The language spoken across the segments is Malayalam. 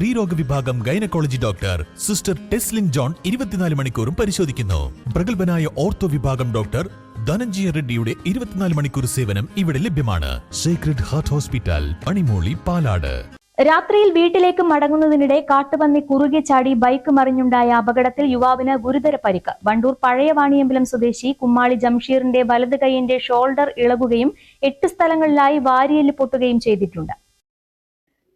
സ്ത്രീരോഗ വിഭാഗം gynaecology doctor sister Teslin John ഇരുപത്തിനാല് മണിക്കൂറും പരിശോധിക്കുന്നു. പ്രഗത്ഭനായ ഓർത്തോ വിഭാഗം ഡോക്ടർ ധനഞ്ജയ റെഡ്ഡിയുടെ ഇരുപത്തിനാല് മണിക്കൂർ സേവനം ഇവിടെ ലഭ്യമാണ്. Secret heart hospital പണിമൂളി പാലാട്. രാത്രിയിൽ വീട്ടിലേക്ക് മടങ്ങുന്നതിനിടെ കാട്ടുപന്നി കുറുകെ ചാടി ബൈക്ക് മറിഞ്ഞുണ്ടായ അപകടത്തിൽ യുവാവിന് ഗുരുതര പരിക്ക്. വണ്ടൂർ പഴയ വാണിയമ്പലം സ്വദേശി കുമ്മാളി ജംഷീറിന്റെ വലത് കൈയിന്റെ ഷോൾഡർ ഇളകുകയും എട്ട് സ്ഥലങ്ങളിലായി വാരിയെല്ല് പൊട്ടുകയും ചെയ്തിട്ടുണ്ട്.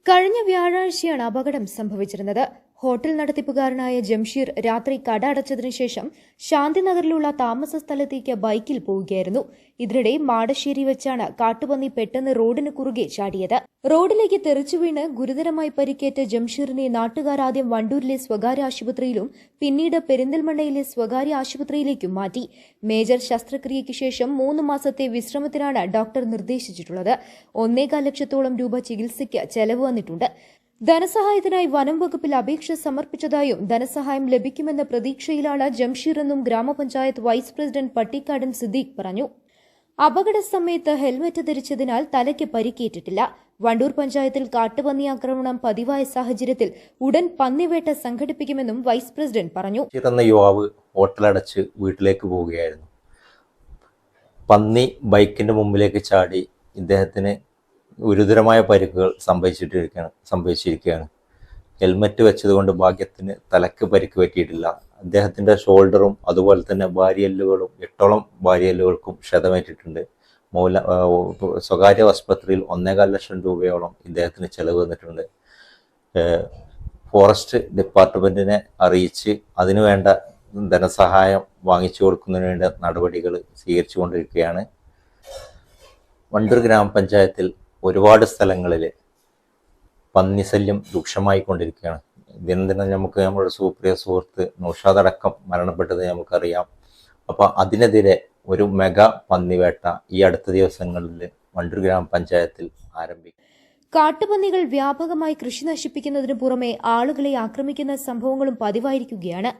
കഴിഞ്ഞ വ്യാഴാഴ്ചയാണ് അപകടം സംഭവിച്ചിരുന്നത്. ഹോട്ടൽ നടത്തിപ്പുകാരനായ ജംഷീർ രാത്രി കട അടച്ചതിനു ശേഷം ശാന്തിനഗറിലുള്ള താമസ സ്ഥലത്തേക്ക് ബൈക്കിൽ പോവുകയായിരുന്നു. ഇതിനിടെ മാടശ്ശേരി വെച്ചാണ് കാട്ടുപന്നി പെട്ടെന്ന് റോഡിന് കുറുകെ ചാടിയത്. റോഡിലേക്ക് തെറിച്ചു വീണ് ഗുരുതരമായി പരിക്കേറ്റ ജംഷീറിനെ നാട്ടുകാർ ആദ്യം വണ്ടൂരിലെ സ്വകാര്യ ആശുപത്രിയിലും പിന്നീട് പെരിന്തൽമണ്ണയിലെ സ്വകാര്യ ആശുപത്രിയിലേക്കും മാറ്റി. മേജർ ശസ്ത്രക്രിയയ്ക്ക് ശേഷം മൂന്ന് മാസത്തെ വിശ്രമത്തിനാണ് ഡോക്ടർ നിർദ്ദേശിച്ചിട്ടുള്ളത്. ഒന്നേകാൽ ലക്ഷത്തോളം രൂപ ചികിത്സയ്ക്ക് ചെലവ് വന്നിട്ടുണ്ട്. ധനസഹായത്തിനായി വനം വകുപ്പിൽ അപേക്ഷ സമർപ്പിച്ചതായും ധനസഹായം ലഭിക്കുമെന്ന പ്രതീക്ഷയിലാണ് ജംഷീർ എന്നും ഗ്രാമപഞ്ചായത്ത് വൈസ് പ്രസിഡന്റ് പട്ടിക്കാടൻ സിദ്ദീഖ് പറഞ്ഞു. അപകട സമയത്ത് ഹെൽമറ്റ് ധരിച്ചതിനാൽ തലയ്ക്ക് പരിക്കേറ്റിട്ടില്ല. വണ്ടൂർ പഞ്ചായത്തിൽ കാട്ടുപന്നി ആക്രമണം പതിവായ സാഹചര്യത്തിൽ ഉടൻ പന്നിവേട്ട സംഘടിപ്പിക്കുമെന്നും വൈസ് പ്രസിഡന്റ് പറഞ്ഞു. യുവാവ് ഹോട്ടലടച്ച് വീട്ടിലേക്ക് പോവുകയായിരുന്നു. പന്നി ബൈക്കിന്റെ മുമ്പിലേക്ക് ചാടി ഇദ്ദേഹത്തിന് ഗുരുതരമായ പരിക്കുകൾ സംഭവിച്ചിട്ടിരിക്കുകയാണ് സംഭവിച്ചിരിക്കുകയാണ്. ഹെൽമറ്റ് വെച്ചതുകൊണ്ട് ഭാഗ്യത്തിന് തലക്ക് പരിക്ക് പറ്റിയിട്ടില്ല. അദ്ദേഹത്തിന്റെ ഷോൾഡറും അതുപോലെ തന്നെ ബാരിയല്ലുകളും എട്ടോളം ബാരിയല്ലുകൾക്കും ക്ഷതമേറ്റിട്ടുണ്ട്. മൂല സ്വകാര്യ ആസ്പത്രിയിൽ ഒന്നേകാൽ ലക്ഷം രൂപയോളം ഇദ്ദേഹത്തിന് ചെലവ് വന്നിട്ടുണ്ട് ഫോറസ്റ്റ് ഡിപ്പാർട്ട്മെന്റിനെ അറിയിച്ച് അതിനുവേണ്ട ധനസഹായം വാങ്ങിച്ചു കൊടുക്കുന്നതിന് വേണ്ട നടപടികൾ സ്വീകരിച്ചു കൊണ്ടിരിക്കുകയാണ് വണ്ടൂർ ഗ്രാമപഞ്ചായത്തിൽ ഒരുപാട് സ്ഥലങ്ങളിൽ പന്നിശല്യം രൂക്ഷമായി കൊണ്ടിരിക്കുകയാണ് ദിനംദിനം നമുക്ക് നമ്മുടെ സുപ്രിയ സുഹൃത്ത് നൗഷാദടക്കം മരണപ്പെട്ടത് നമുക്കറിയാം. അപ്പോൾ അതിനെതിരെ ഒരു മെഗാ പന്നിവേട്ട ഈ അടുത്ത ദിവസങ്ങളിൽ വണ്ടൂർ ഗ്രാമപഞ്ചായത്തിൽ ആരംഭിക്കും കാട്ടുപന്നികൾ വ്യാപകമായി കൃഷി നശിപ്പിക്കുന്നതിനു പുറമെ ആളുകളെ ആക്രമിക്കുന്ന സംഭവങ്ങളും പതിവായിരിക്കുകയാണ്.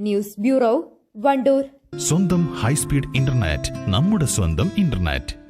News bureau Wandoor. സ്വന്തം ഹൈസ്പീഡ് ഇന്റർനെറ്റ് നമ്മുടെ സ്വന്തം ഇന്റർനെറ്റ്.